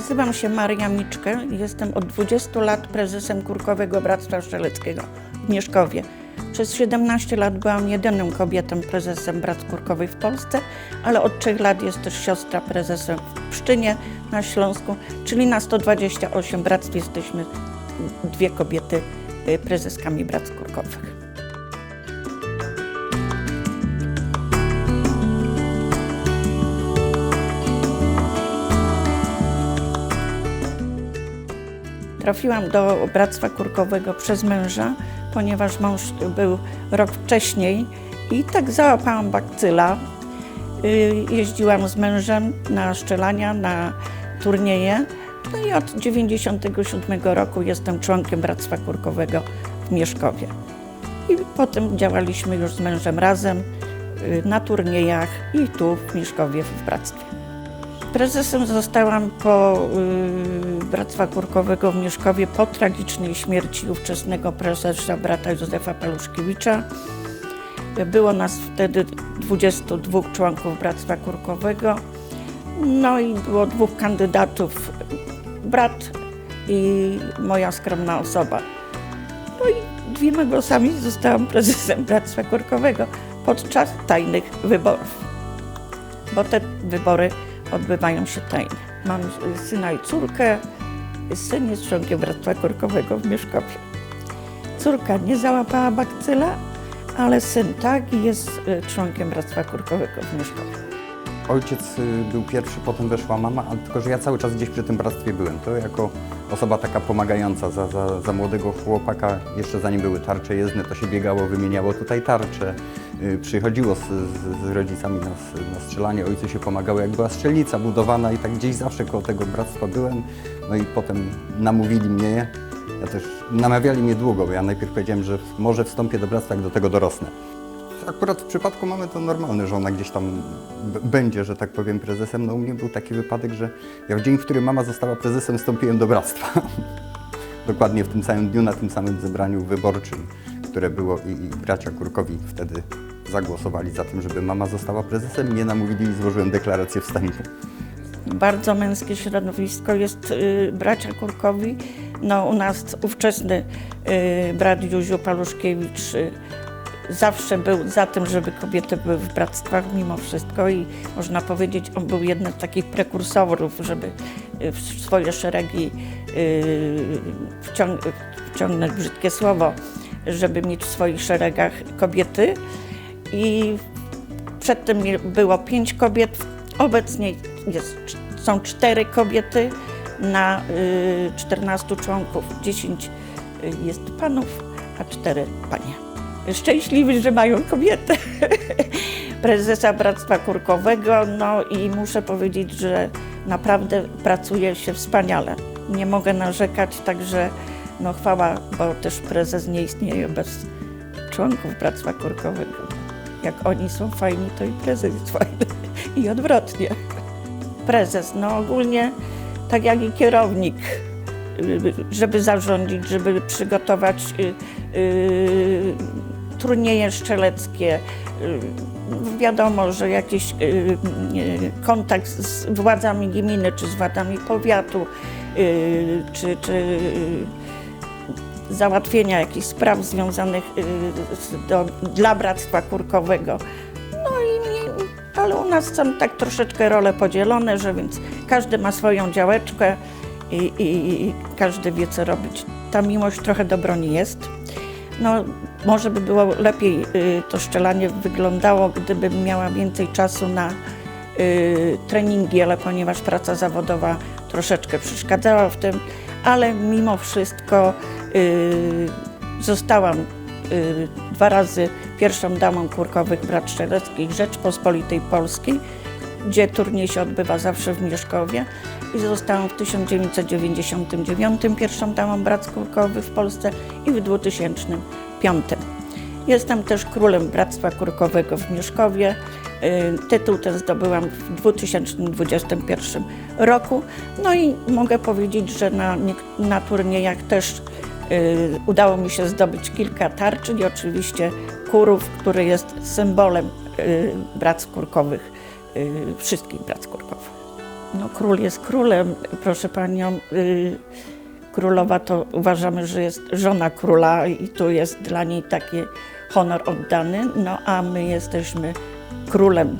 Nazywam się Maria Miczkę jestem od 20 lat prezesem Kurkowego Bractwa Strzeleckiego w Mieszkowie. Przez 17 lat byłam jedyną kobietą prezesem Bratw Kurkowych w Polsce, ale od 3 lat jest też siostra prezesem w Pszczynie na Śląsku, czyli na 128 bractw jesteśmy dwie kobiety y, prezeskami Bractw Kurkowych. Trafiłam do Bractwa Kurkowego przez męża, ponieważ mąż był rok wcześniej i tak załapałam bakcyla. Y, Jeździłam z mężem na szczelania, na turnieje. No i od 97 roku jestem członkiem Bractwa Kurkowego w Mieszkowie. I potem działaliśmy już z mężem razem y, na turniejach i tu w Mieszkowie w Bractwie. Prezesem zostałam po y, Bractwa Kurkowego w Mieszkowie po tragicznej śmierci ówczesnego prezesa brata Józefa Paluszkiewicza. Było nas wtedy 22 członków Bractwa Kurkowego. No i było dwóch kandydatów, brat i moja skromna osoba. No i dwiema głosami zostałam prezesem Bractwa Kurkowego podczas tajnych wyborów, bo te wybory odbywają się tajnie. Mam syna i córkę. Syn jest członkiem Bractwa Kurkowego w Mieszkowie. Córka nie załapała bakcyla, ale syn tak i jest y, członkiem Bractwa Kurkowego w Mieszkowie. Ojciec y, był pierwszy, potem weszła mama, ale tylko, że ja cały czas gdzieś przy tym bractwie byłem. To jako osoba taka pomagająca za, za, za młodego chłopaka, jeszcze zanim były tarcze jezdne, to się biegało, wymieniało tutaj tarcze. Y, Przychodziło z, z, z rodzicami na, na strzelanie, ojcu się pomagało, jak była strzelnica budowana i tak gdzieś zawsze koło tego bractwa byłem. No i potem namówili mnie, ja też namawiali mnie długo, bo ja najpierw powiedziałem, że może wstąpię do bractwa, jak do tego dorosnę. Akurat w przypadku mamy to normalne, że ona gdzieś tam będzie, że tak powiem, prezesem. No u mnie był taki wypadek, że ja w dzień, w którym mama została prezesem, wstąpiłem do bractwa. Dokładnie w tym samym dniu, na tym samym zebraniu wyborczym, które było i, i bracia Kurkowi wtedy zagłosowali za tym, żeby mama została prezesem. Mnie namówili i złożyłem deklarację wstępu. Bardzo męskie środowisko jest y, bracia Kurkowi. No, u nas ówczesny y, brat Józiu Paluszkiewicz y, zawsze był za tym, żeby kobiety były w bractwach mimo wszystko i można powiedzieć, on był jednym z takich prekursorów, żeby y, w swoje szeregi y, wciąg wciągnąć brzydkie słowo, żeby mieć w swoich szeregach kobiety. I Przedtem było pięć kobiet, obecnie jest, są cztery kobiety na y, 14 członków. 10 y, jest panów, a cztery panie. Szczęśliwi, że mają kobietę. Prezesa Bractwa Kurkowego, no i muszę powiedzieć, że naprawdę pracuje się wspaniale. Nie mogę narzekać, także no chwała, bo też prezes nie istnieje bez członków Bractwa Kurkowego. Jak oni są fajni, to i prezes jest fajny. I odwrotnie. Prezes, no ogólnie tak jak i kierownik, żeby zarządzić, żeby przygotować y, y, turnieje strzeleckie. Y, Wiadomo, że jakiś y, y, kontakt z władzami gminy, czy z władzami powiatu, y, czy, czy y, załatwienia jakichś spraw związanych y, z, do, dla Bractwa Kurkowego. No i ale u nas są tak troszeczkę role podzielone, że więc każdy ma swoją działeczkę i, i, i każdy wie co robić. Ta miłość trochę do broni jest. No, może by było lepiej y, to szczelanie wyglądało, gdybym miała więcej czasu na y, treningi, ale ponieważ praca zawodowa troszeczkę przeszkadzała w tym, ale mimo wszystko zostałam y, dwa razy pierwszą damą kurkowych brat Szczeleckich Rzeczpospolitej Polskiej, gdzie turniej się odbywa zawsze w Mieszkowie i zostałam w 1999 pierwszą damą brat kurkowych w Polsce i w 2005. Jestem też królem Bractwa Kurkowego w Mieszkowie. Y, Tytuł ten zdobyłam w 2021 roku. No i mogę powiedzieć, że na, na turniejach też y, udało mi się zdobyć kilka tarcz, czyli oczywiście kurów, który jest symbolem y, Bractw Kurkowych, y, wszystkich Bractw Kurkowych. No król jest królem, proszę panią. y, Królowa to uważamy, że jest żona króla i tu jest dla niej taki honor oddany, no a my jesteśmy królem,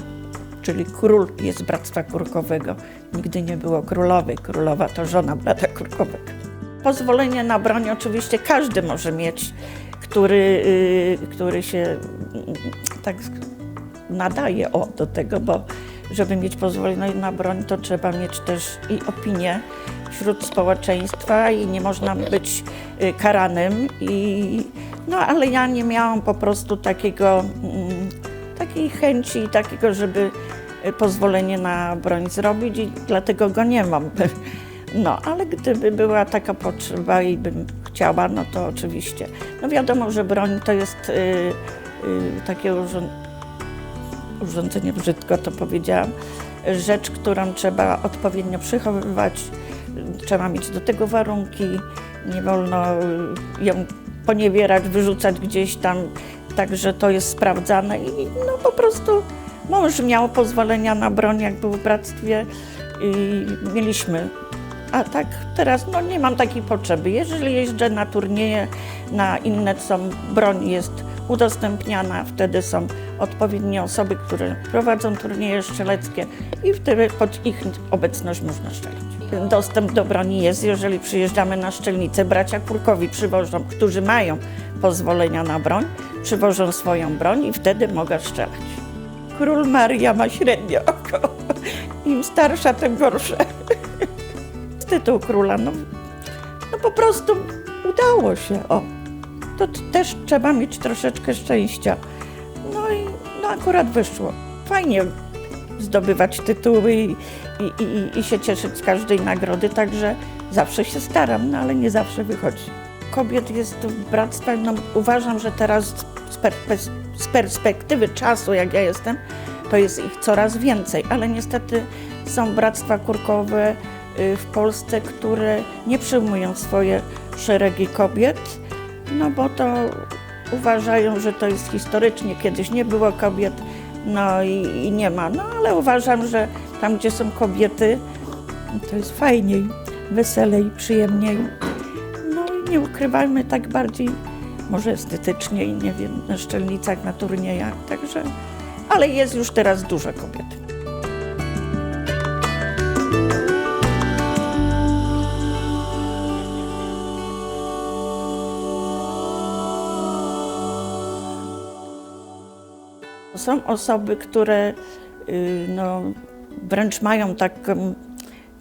czyli król jest Bractwa Kurkowego. Nigdy nie było królowej, królowa to żona brata Kurkowego. Pozwolenie na broń oczywiście każdy może mieć, który, y, który się mm, tak nadaje o, do tego, bo żeby mieć pozwolenie na broń, to trzeba mieć też i opinię wśród społeczeństwa i nie można być y, karanym. I, no ale ja nie miałam po prostu takiego, mm, takiej chęci i takiego, żeby y, pozwolenie na broń zrobić i dlatego go nie mam. No, ale gdyby była taka potrzeba i bym chciała, no to oczywiście. No wiadomo, że broń to jest y, y, takie urząd, urządzenie, brzydko to powiedziałam, rzecz, którą trzeba odpowiednio przechowywać, trzeba mieć do tego warunki, nie wolno ją poniewierać, wyrzucać gdzieś tam, także to jest sprawdzane i no po prostu mąż miał pozwolenia na broń, jak był w bractwie i mieliśmy. A tak teraz no, nie mam takiej potrzeby. Jeżeli jeżdżę na turnieje, na inne są, broń jest udostępniana, wtedy są odpowiednie osoby, które prowadzą turnieje strzeleckie i wtedy pod ich obecność można strzelić. Dostęp do broni jest, jeżeli przyjeżdżamy na szczelnicę, bracia Kurkowi przywożą, którzy mają pozwolenia na broń, przywożą swoją broń i wtedy mogę strzelać. Król Maria ma średnie oko. Im starsza, tym gorsze. Tytuł króla, no, no po prostu udało się, o. To też trzeba mieć troszeczkę szczęścia. No i no akurat wyszło. Fajnie zdobywać tytuły i, i, i, i się cieszyć z każdej nagrody, także zawsze się staram, no ale nie zawsze wychodzi. Kobiet jest w bractwie, no uważam, że teraz z, z perspektywy czasu, jak ja jestem, to jest ich coraz więcej, ale niestety są bractwa kurkowe w Polsce, które nie przyjmują swoje szeregi kobiet, no bo to uważają, że to jest historycznie, kiedyś nie było kobiet, no i, i nie ma. No ale uważam, że tam, gdzie są kobiety, to jest fajniej, weselej, przyjemniej. No i nie ukrywajmy tak bardziej, może estetycznie i nie wiem, na szczelnicach, na turniejach, także, ale jest już teraz dużo kobiet. Są osoby, które y, no, wręcz mają taką,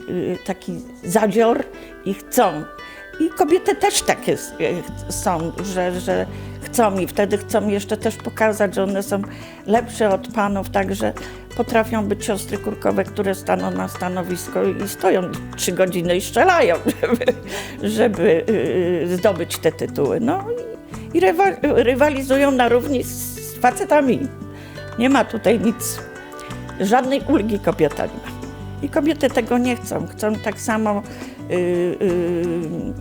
y, taki zadzior i chcą. I kobiety też takie y, są, że, że chcą i wtedy chcą jeszcze też pokazać, że one są lepsze od panów, także potrafią być siostry kurkowe, które staną na stanowisko i stoją trzy godziny i strzelają, żeby, żeby zdobyć te tytuły. No i, i rywa, rywalizują na równi z facetami. Nie ma tutaj nic, żadnej ulgi kobieta nie ma. I kobiety tego nie chcą. Chcą tak samo, yy, yy,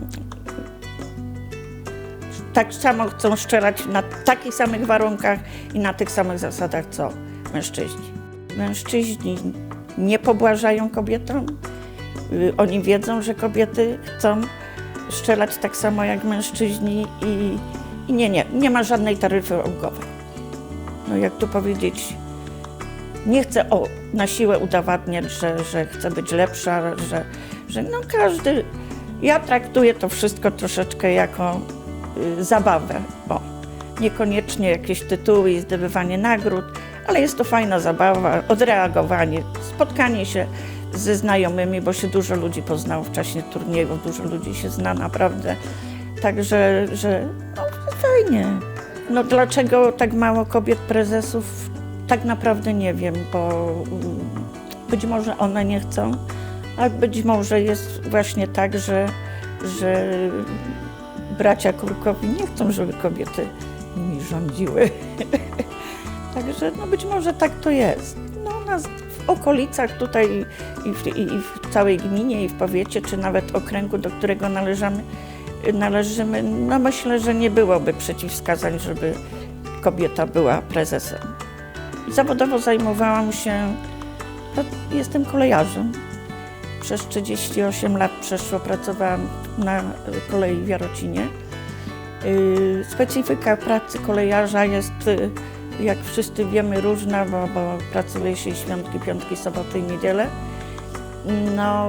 tak samo chcą strzelać na takich samych warunkach i na tych samych zasadach, co mężczyźni. Mężczyźni nie pobłażają kobietom. Yy, oni wiedzą, że kobiety chcą strzelać tak samo jak mężczyźni i, i nie, nie, nie ma żadnej taryfy ulgowej no jak tu powiedzieć, nie chcę o, na siłę udowadniać, że, że chcę być lepsza, że, że no każdy, ja traktuję to wszystko troszeczkę jako y, zabawę, o, niekoniecznie jakieś tytuły i zdobywanie nagród, ale jest to fajna zabawa, odreagowanie, spotkanie się ze znajomymi, bo się dużo ludzi poznało w czasie turniejów, dużo ludzi się zna naprawdę, także, że no, fajnie. No dlaczego tak mało kobiet prezesów? Tak naprawdę nie wiem, bo mm, być może one nie chcą, a być może jest właśnie tak, że, że bracia Kurkowi nie chcą, żeby kobiety nimi rządziły. Także no być może tak to jest. No, u nas w okolicach tutaj i w, i, i w całej gminie, i w powiecie, czy nawet okręgu, do którego należamy, należymy, no myślę, że nie byłoby przeciwwskazań, żeby kobieta była prezesem. Zawodowo zajmowałam się, no, jestem kolejarzem, Przez 38 lat przeszło pracowałam na kolei w Jarocinie. Y, Specyfika pracy kolejarza jest, y, jak wszyscy wiemy, różna, bo, bo pracuje się świątki, piątki, soboty i niedzielę. No,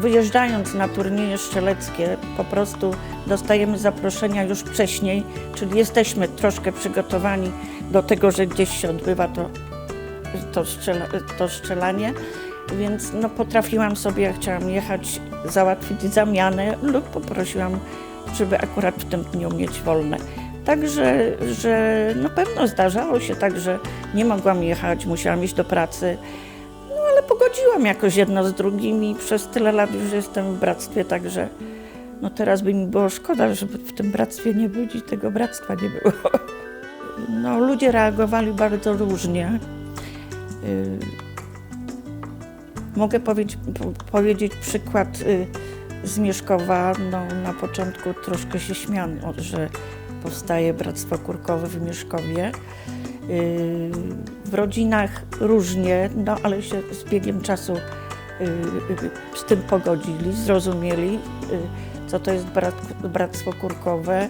wyjeżdżając na turnieje strzeleckie, po prostu dostajemy zaproszenia już wcześniej, czyli jesteśmy troszkę przygotowani do tego, że gdzieś się odbywa to, to, to strzelanie. Więc no, potrafiłam sobie, jak chciałam jechać, załatwić zamianę lub poprosiłam, żeby akurat w tym dniu mieć wolne. Także, że na pewno zdarzało się tak, że nie mogłam jechać, musiałam iść do pracy, no pogodziłam jakoś jedno z drugim i przez tyle lat już jestem w bractwie, także no teraz by mi było szkoda, żeby w tym bractwie nie być i tego bractwa nie było. No ludzie reagowali bardzo różnie. Y, Mogę powiedzieć, po- powiedzieć przykład y, z Mieszkowa. No, na początku troszkę się śmiano, że powstaje Bractwo Kurkowe w Mieszkowie. Y, W rodzinach różnie, no ale się z biegiem czasu y, y, z tym pogodzili, zrozumieli, co to jest Bractwo Kurkowe.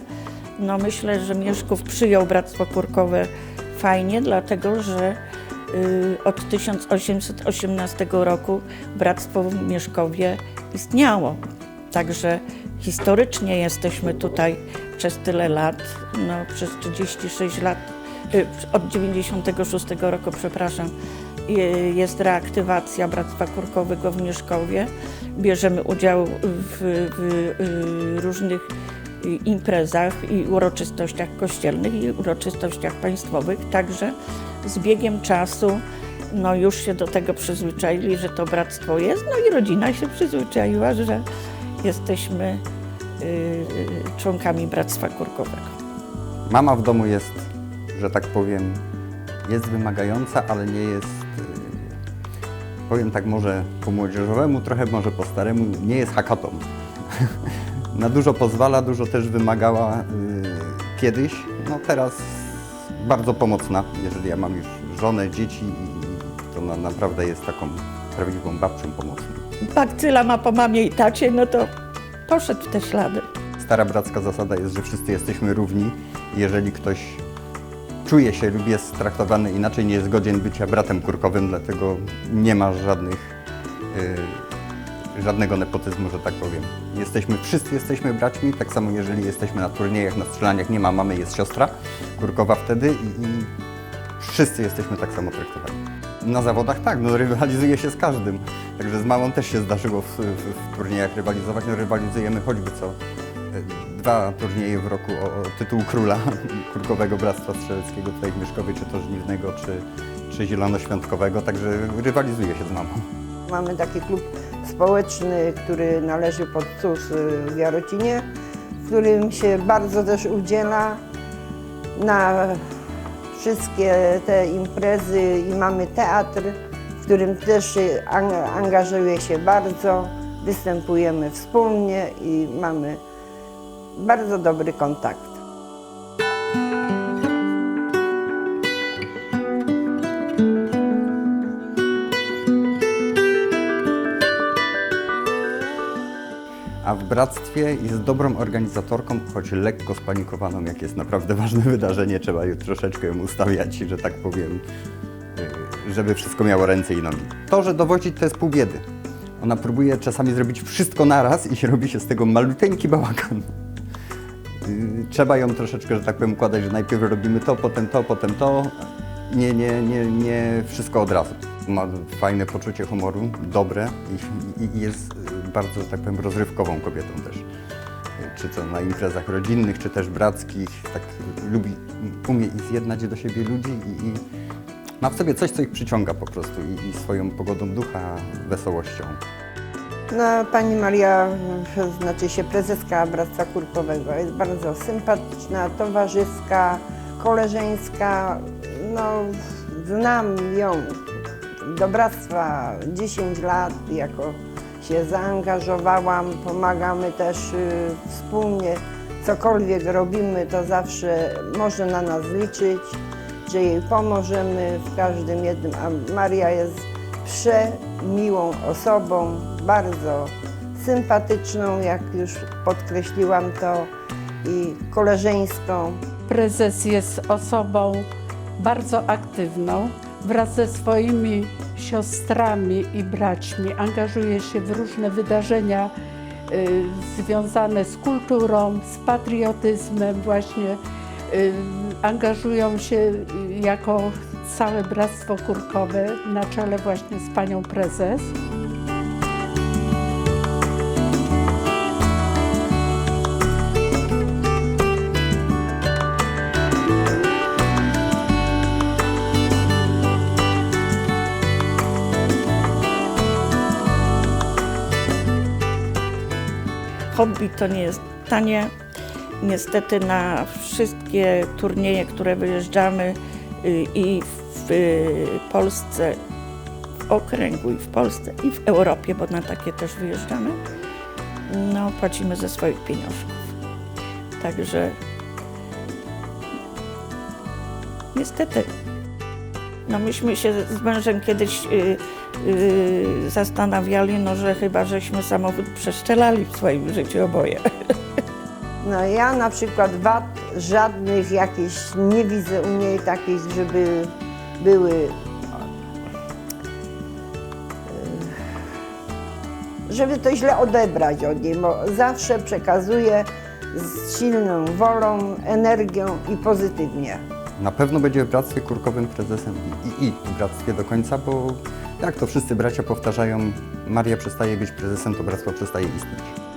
No myślę, że Mieszków przyjął Bractwo Kurkowe fajnie, dlatego że od 1818 roku Bractwo w Mieszkowie istniało. Także historycznie jesteśmy tutaj przez tyle lat, no przez 36 lat, od 96 roku, przepraszam, y, jest reaktywacja Bractwa Kurkowego w Mieszkowie. Bierzemy udział w, w y, różnych y, imprezach i uroczystościach kościelnych i uroczystościach państwowych, także z biegiem czasu no już się do tego przyzwyczaili, że to bractwo jest, no i rodzina się przyzwyczaiła, że jesteśmy y, członkami Bractwa Kurkowego. Mama w domu jest, że tak powiem, jest wymagająca, ale nie jest, y, powiem tak może po młodzieżowemu, trochę może po staremu, nie jest hakatą. Na dużo pozwala, dużo też wymagała y, kiedyś, no teraz bardzo pomocna, jeżeli ja mam już żonę, dzieci i to na, naprawdę jest taką prawdziwą babcią pomocną. Bakcyla ma po mamie i tacie, no to poszedł w te ślady. Stara bracka zasada jest, że wszyscy jesteśmy równi. Jeżeli ktoś czuje się lub jest traktowany inaczej, nie jest godzien bycia bratem kurkowym, dlatego nie ma żadnych, y, żadnego nepotyzmu, że tak powiem. Jesteśmy, wszyscy jesteśmy braćmi, tak samo jeżeli jesteśmy na turniejach, na strzelaniach, nie ma mamy, jest siostra kurkowa wtedy i, i wszyscy jesteśmy tak samo traktowani. Na zawodach tak, no rywalizuje się z każdym. Także z mamą też się zdarzyło w, w, w turniejach rywalizować. No rywalizujemy choćby co e, dwa turnieje w roku o, o tytuł króla Kurkowego Bractwa Strzeleckiego tutaj w Mieszkowie, czy to Żniwnego, czy, czy Zielonoświątkowego, także rywalizuje się z mamą. Mamy taki klub społeczny, który należy pod CUS w Jarocinie, w którym się bardzo też udziela na wszystkie te imprezy i mamy teatr, w którym też ang- angażuje się bardzo. Występujemy wspólnie i mamy bardzo dobry kontakt. A w bractwie jest dobrą organizatorką, choć lekko spanikowaną, jak jest naprawdę ważne wydarzenie, trzeba ją troszeczkę ustawiać, że tak powiem, yy, żeby wszystko miało ręce i nogi. To, że dowozić, to jest pół biedy. Ona próbuje czasami zrobić wszystko naraz i robi się z tego maluteńki bałagan. Trzeba ją troszeczkę, że tak powiem, układać, że najpierw robimy to, potem to, potem to. Nie, nie, nie, nie wszystko od razu. Ma fajne poczucie humoru, dobre i, i, jest y, bardzo, że tak powiem, rozrywkową kobietą też. Czy to na imprezach rodzinnych, czy też brackich. Tak lubi, umie i zjednać do siebie ludzi i, i ma w sobie coś, co ich przyciąga po prostu i, i swoją pogodą ducha, wesołością. No, pani Maria, znaczy się prezeska Bractwa Kurkowego, jest bardzo sympatyczna, towarzyska, koleżeńska. No, znam ją do Bractwa 10 lat, jako się zaangażowałam, pomagamy też y, wspólnie. Cokolwiek robimy, to zawsze może na nas liczyć, że jej pomożemy w każdym jednym, a Maria jest przemiłą osobą, bardzo sympatyczną, jak już podkreśliłam to, i koleżeńską. Prezes jest osobą bardzo aktywną. Wraz ze swoimi siostrami i braćmi angażuje się w różne wydarzenia y, związane z kulturą, z patriotyzmem właśnie. Y, angażują się jako całe Bractwo Kurkowe na czele właśnie z panią prezes. Hobby to nie jest tanie. Niestety na wszystkie turnieje, które wyjeżdżamy y, i w y, Polsce, w okręgu i w Polsce i w Europie, bo na takie też wyjeżdżamy, no płacimy ze swoich pieniążków. Także niestety. No myśmy się z mężem kiedyś y, zastanawiali, no że chyba żeśmy samochód przeszczelali w swoim życiu oboje. No ja na przykład wad żadnych jakichś nie widzę u niej takich, żeby były e, żeby to źle odebrać od niej, bo zawsze przekazuje z silną wolą, energią i pozytywnie. Na pewno będzie w Bractwie Kurkowym prezesem i, i, i w Bractwie do końca, bo jak to wszyscy bracia powtarzają, Maria przestaje być prezesem, to Bractwo przestaje istnieć.